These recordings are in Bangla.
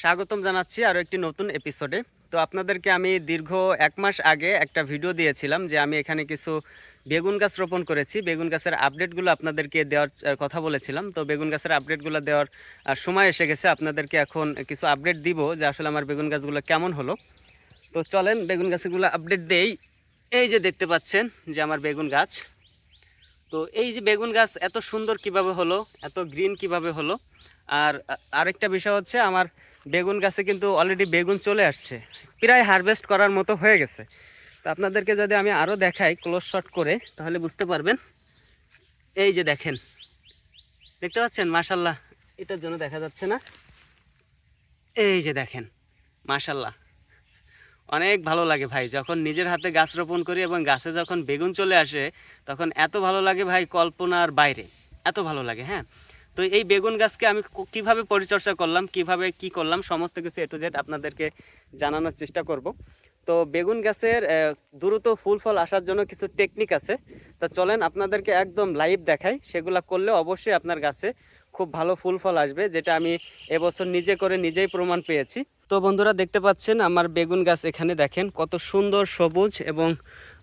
স্বাগতম জানাচ্ছি আরও একটি নতুন এপিসোডে তো আপনাদেরকে আমি দীর্ঘ এক মাস আগে একটা ভিডিও দিয়েছিলাম যে আমি এখানে কিছু বেগুন গাছ রোপণ করেছি। বেগুন গাছের আপডেটগুলো আপনাদেরকে দেওয়ার কথা বলেছিলাম। তো বেগুন গাছের আপডেটগুলো দেওয়ার সময় এসে গেছে। আপনাদেরকে এখন কিছু আপডেট দিব যে আসলে আমার বেগুন গাছগুলো কেমন হলো। তো চলেন বেগুন গাছগুলো আপডেট দেই। এই যে দেখতে পাচ্ছেন যে আমার বেগুন গাছ। তো এই যে বেগুন গাছ এত সুন্দর কীভাবে হলো, এত গ্রিন কীভাবে হলো। আর আরেকটা বিষয় হচ্ছে আমার বেগুন গাছে কিন্তু অলরেডি বেগুন চলে আসছে। প্রায় হারভেস্ট করার মতো হয়ে গেছে। তো আপনাদেরকে যদি আমি আরও দেখাই ক্লোজ শট করে, তাহলে বুঝতে পারবেন। এই যে দেখেন, দেখতে পাচ্ছেন? মাশাল্লাহ এটার জন্য দেখা যাচ্ছে না। এই যে দেখেন মাশাল্লাহ অনেক ভালো লাগে ভাই, যখন নিজের হাতে গাছ রোপণ করি এবং গাছে যখন বেগুন চলে আসে, তখন এত ভালো লাগে ভাই কল্পনার বাইরে। এত ভালো লাগে হ্যাঁ? তো এই বেগুন গাছকে আমি কীভাবে পরিচর্যা করলাম, কীভাবে কি করলাম, সমস্ত কিছু এ টু জেড আপনাদেরকে জানানোর চেষ্টা করব। তো বেগুন গাছের দ্রুত ফুল ফল আসার জন্য কিছু টেকনিক আছে। তা চলেন আপনাদেরকে একদম লাইভ দেখাই। সেগুলো করলে অবশ্যই আপনার গাছে খুব ভালো ফুল ফল আসবে, যেটা আমি এবছর নিজে করে নিজেই প্রমাণ পেয়েছি। তো বন্ধুরা দেখতে পাচ্ছেন, আমার বেগুন গাছ এখানে দেখেন, কত সুন্দর সবুজ এবং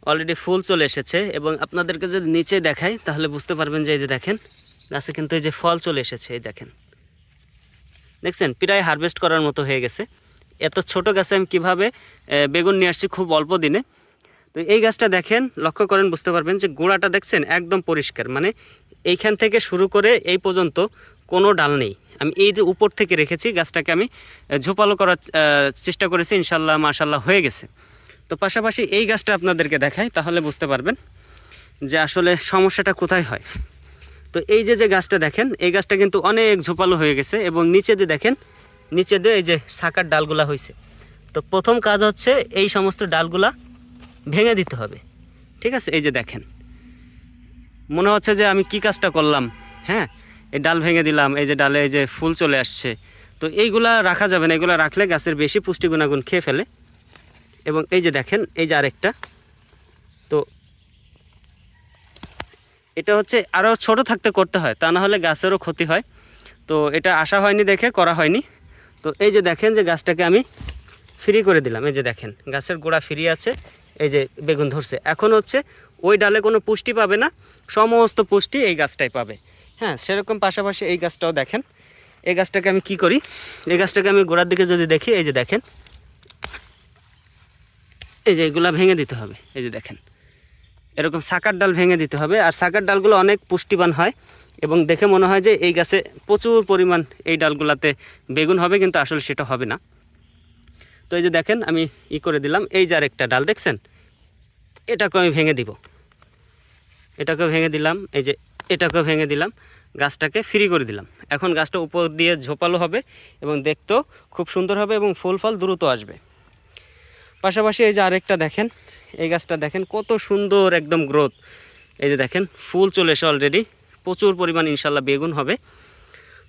অলরেডি ফুল চলে এসেছে। এবং আপনাদেরকে যদি নিচে দেখাই, তাহলে বুঝতে পারবেন যে এই যে দেখেন গাছে কিন্তু এই যে ফল চলে এসেছে, এই দেখেন। দেখছেন? প্রায় হারভেস্ট করার মতো হয়ে গেছে। এত ছোট গাছে আমি কীভাবে বেগুন নিয়ে আসছি খুব অল্প দিনে? তো এই গাছটা দেখেন, লক্ষ্য করেন, বুঝতে পারবেন যে গোড়াটা দেখছেন একদম পরিষ্কার। মানে এইখান থেকে শুরু করে এই পর্যন্ত কোনো ডাল নেই। আমি এই যে উপর থেকে রেখেছি, গাছটাকে আমি ঝোপালো করার চেষ্টা করেছি ইনশাল্লাহ মাশাল্লাহ হয়ে গেছে। তো পাশাপাশি এই গাছটা আপনাদেরকে দেখাই, তাহলে বুঝতে পারবেন যে আসলে সমস্যাটা কোথায় হয়। তো এই যে যে গাছটা দেখেন, এই গাছটা কিন্তু অনেক ঝোপালো হয়ে গেছে এবং নিচে দিয়ে দেখেন, নিচে দিয়ে এই যে শাখার ডালগুলা হয়েছে। তো প্রথম কাজ হচ্ছে এই সমস্ত ডালগুলা ভেঙে দিতে হবে। ঠিক আছে? এই যে দেখেন, মনে হচ্ছে যে আমি কি কাজটা করলাম হ্যাঁ? এই ডাল ভেঙে দিলাম, এই যে ডালে এই যে ফুল চলে আসছে। তো এইগুলা রাখা যাবে না, এগুলো রাখলে গাছের বেশি পুষ্টি গুণাগুণ খেয়ে ফেলে। এবং এই যে দেখেন, এই যে আরেকটা এটা হচ্ছে আরও ছোট থাকতে করতে হয়, তা না হলে গাছেরও ক্ষতি হয়। তো এটা আশা হয়নি দেখে, করা হয়নি। তো এই যে দেখেন যে গাছটাকে আমি ফ্রি করে দিলাম, এই যে দেখেন, গাছের গোড়া ফ্রি আছে, এই যে বেগুন ধরছে। এখন হচ্ছে ওই ডালে কোনো পুষ্টি পাবে না, সমস্ত পুষ্টি এই গাছটাই পাবে। হ্যাঁ সেরকম পাশাপাশি এই গাছটাও দেখেন, এই গাছটাকে আমি কি করি, এই গাছটাকে আমি গোড়ার দিকে যদি দেখি, এই যে দেখেন, এই যে এগুলা ভেঙে দিতে হবে, এই যে দেখেন। এরকম সাকার ডাল ভেঙে দিতে হবে। আর সাকার ডালগুলো অনেক পুষ্টিবান হয় এবং দেখে মনে হয় যে এই গাছে প্রচুর পরিমাণ এই ডালগুলাতে বেগুন হবে, কিন্তু আসলে সেটা হবে না। তো এই যে দেখেন, আমি ই করে দিলাম। এই যে আরেকটা ডাল, দেখছেন? এটাকে আমি ভেঙে দিব। এটাকে ভেঙে দিলাম। এই যে এটাকে ভেঙে দিলাম। গাছটাকে ফ্রি করে দিলাম। এখন গাছটা উপর দিয়ে ঝোপালো হবে এবং দেখতেও খুব সুন্দর হবে এবং ফুল ফল দ্রুত আসবে। পাশাপাশি এই যে আরেকটা দেখেন এই গাছটা দেখেন কত সুন্দর একদম গ্রোথ এই যে দেখেন, ফুল চলে এসে অলরেডি প্রচুর পরিমাণ ইনশাল্লাহ বেগুন হবে।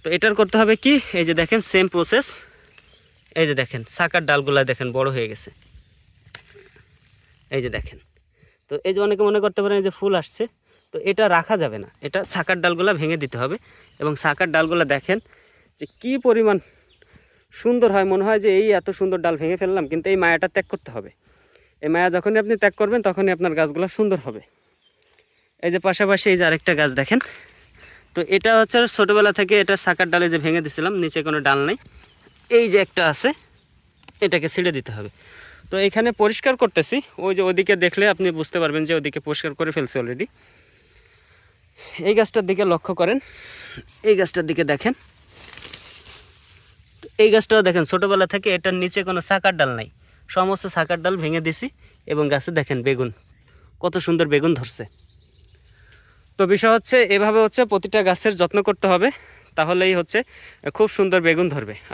তো এটার করতে হবে কি? এই যে দেখেন সেম প্রসেস এই যে দেখেন সাকার ডালগুলা দেখেন বড় হয়ে গেছে। এই যে দেখেন। তো এই যে অনেকে মনে করতে পারেন এই যে ফুল আসছে, তো এটা রাখা যাবে না। এটা সাকার ডালগুলা ভেঙে দিতে হবে এবং সাকার ডালগুলা দেখেন যে কি পরিমাণ সুন্দর হয়। মনে হয় যে এই এত সুন্দর ডাল ভেঙে ফেললাম, কিন্তু এই মায়াটা ত্যাগ করতে হবে। এই মায়া যখনই আপনি ত্যাগ করবেন, তখনই আপনার গাছগুলো সুন্দর হবে। এই যে পাশাপাশি এই যে আরেকটা গাছ দেখেন, তো এটা হচ্ছে ছোটোবেলা থেকে এটা সাকার ডালে যে ভেঙে দিছিলাম, নিচে কোনো ডাল নেই। এই যে একটা আছে, এটাকে ছিঁড়ে দিতে হবে। তো এখানে পরিষ্কার করতেছি, ওই যে ওদিকে দেখলে আপনি বুঝতে পারবেন যে ওদিকে পরিষ্কার করে ফেলছে অলরেডি এই গাছটার দিকে লক্ষ্য করেন, এই গাছটার দিকে দেখেন। এই গাছটাও দেখেন, ছোটোবেলা থেকে এটার নিচে কোনো সাকার ডাল নাই। সমস্ত শাকার ডাল ভেঙে দিছি এবং গাছে দেখেন বেগুন, কত সুন্দর বেগুন ধরছে। তো বিষয় হচ্ছে, এভাবে হচ্ছে প্রতিটা গাছের যত্ন করতে হবে, তাহলেই হচ্ছে খুব সুন্দর বেগুন ধরবে।